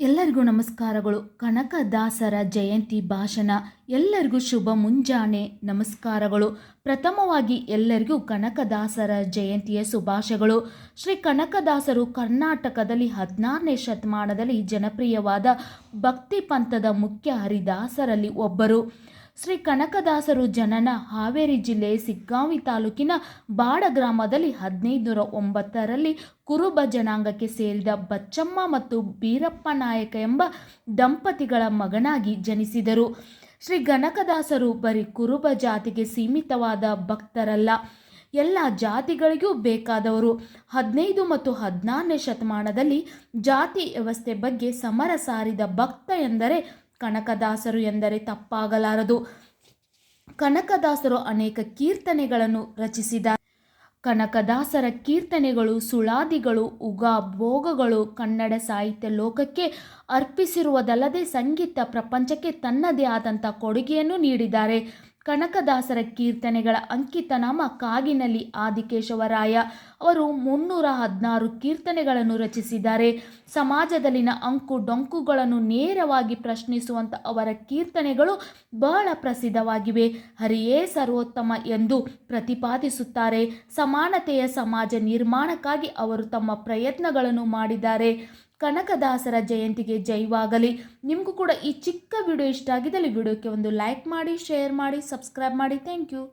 ಎಲ್ಲರಿಗೂ ನಮಸ್ಕಾರಗಳು. ಕನಕದಾಸರ ಜಯಂತಿ ಭಾಷಣ. ಎಲ್ಲರಿಗೂ ಶುಭ ಮುಂಜಾನೆ ನಮಸ್ಕಾರಗಳು. ಪ್ರಥಮವಾಗಿ ಎಲ್ಲರಿಗೂ ಕನಕದಾಸರ ಜಯಂತಿಯ ಶುಭಾಶಯಗಳು. ಶ್ರೀ ಕನಕದಾಸರು ಕರ್ನಾಟಕದಲ್ಲಿ ಹದಿನಾರನೇ ಶತಮಾನದಲ್ಲಿ ಜನಪ್ರಿಯವಾದ ಭಕ್ತಿ ಪಂಥದ ಮುಖ್ಯ ಹರಿದಾಸರಲ್ಲಿ ಒಬ್ಬರು. ಶ್ರೀ ಕನಕದಾಸರು ಜನನ ಹಾವೇರಿ ಜಿಲ್ಲೆ ಸಿಗ್ಗಾಂವಿ ತಾಲೂಕಿನ ಬಾಡ ಗ್ರಾಮದಲ್ಲಿ ಹದಿನೈದುನೂರ ಒಂಬತ್ತರಲ್ಲಿ ಕುರುಬ ಜನಾಂಗಕ್ಕೆ ಸೇರಿದ ಬಚ್ಚಮ್ಮ ಮತ್ತು ಬೀರಪ್ಪ ನಾಯಕ ಎಂಬ ದಂಪತಿಗಳ ಮಗನಾಗಿ ಜನಿಸಿದರು. ಶ್ರೀ ಕನಕದಾಸರು ಬರೀ ಕುರುಬ ಜಾತಿಗೆ ಸೀಮಿತವಾದ ಭಕ್ತರಲ್ಲ. ಎಲ್ಲ ಜಾತಿಗಳಿಗೂ ಬೇಕಾದವರು. ಹದಿನೈದು ಮತ್ತು ಹದಿನಾರನೇ ಶತಮಾನದಲ್ಲಿ ಜಾತಿ ವ್ಯವಸ್ಥೆ ಬಗ್ಗೆ ಸಮರ ಸಾರಿದ ಭಕ್ತ ಎಂದರೆ ಕನಕದಾಸರು ಎಂದರೆ ತಪ್ಪಾಗಲಾರದು. ಕನಕದಾಸರು ಅನೇಕ ಕೀರ್ತನೆಗಳನ್ನು ರಚಿಸಿದ ಕನಕದಾಸರ ಕೀರ್ತನೆಗಳು ಸುಳಾದಿಗಳು, ಉಗ ಭೋಗಗಳು ಕನ್ನಡ ಸಾಹಿತ್ಯ ಲೋಕಕ್ಕೆ ಅರ್ಪಿಸಿರುವುದಲ್ಲದೆ ಸಂಗೀತ ಪ್ರಪಂಚಕ್ಕೆ ತನ್ನದೇ ಆದಂಥ ಕೊಡುಗೆಯನ್ನು ನೀಡಿದ್ದಾರೆ. ಕನಕದಾಸರ ಕೀರ್ತನೆಗಳ ಅಂಕಿತನಾಮ ಕಾಗಿನಲ್ಲಿ ಆದಿಕೇಶವರಾಯ. ಅವರು ಮುನ್ನೂರ ಹದಿನಾರು ಕೀರ್ತನೆಗಳನ್ನು ರಚಿಸಿದ್ದಾರೆ. ಸಮಾಜದಲ್ಲಿನ ಅಂಕು ಡೊಂಕುಗಳನ್ನು ನೇರವಾಗಿ ಪ್ರಶ್ನಿಸುವಂಥ ಅವರ ಕೀರ್ತನೆಗಳು ಬಹಳ ಪ್ರಸಿದ್ಧವಾಗಿವೆ. ಹರಿಯೇ ಸರ್ವೋತ್ತಮ ಎಂದು ಪ್ರತಿಪಾದಿಸುತ್ತಾರೆ. ಸಮಾನತೆಯ ಸಮಾಜ ನಿರ್ಮಾಣಕ್ಕಾಗಿ ಅವರು ತಮ್ಮ ಪ್ರಯತ್ನಗಳನ್ನು ಮಾಡಿದ್ದಾರೆ. ಕನಕದಾಸರ ಜಯಂತಿಗೆ ಜೈವಾಗಲಿ. ನಿಮಗೂ ಕೂಡ ಈ ಚಿಕ್ಕ ವಿಡಿಯೋ ಇಷ್ಟ ಆಗಿದ್ದಲ್ಲಿ ವಿಡಿಯೋಕ್ಕೆ ಒಂದು ಲೈಕ್ ಮಾಡಿ ಶೇರ್ ಮಾಡಿ ಸಬ್ಸ್ಕ್ರೈಬ್ ಮಾಡಿ. Thank you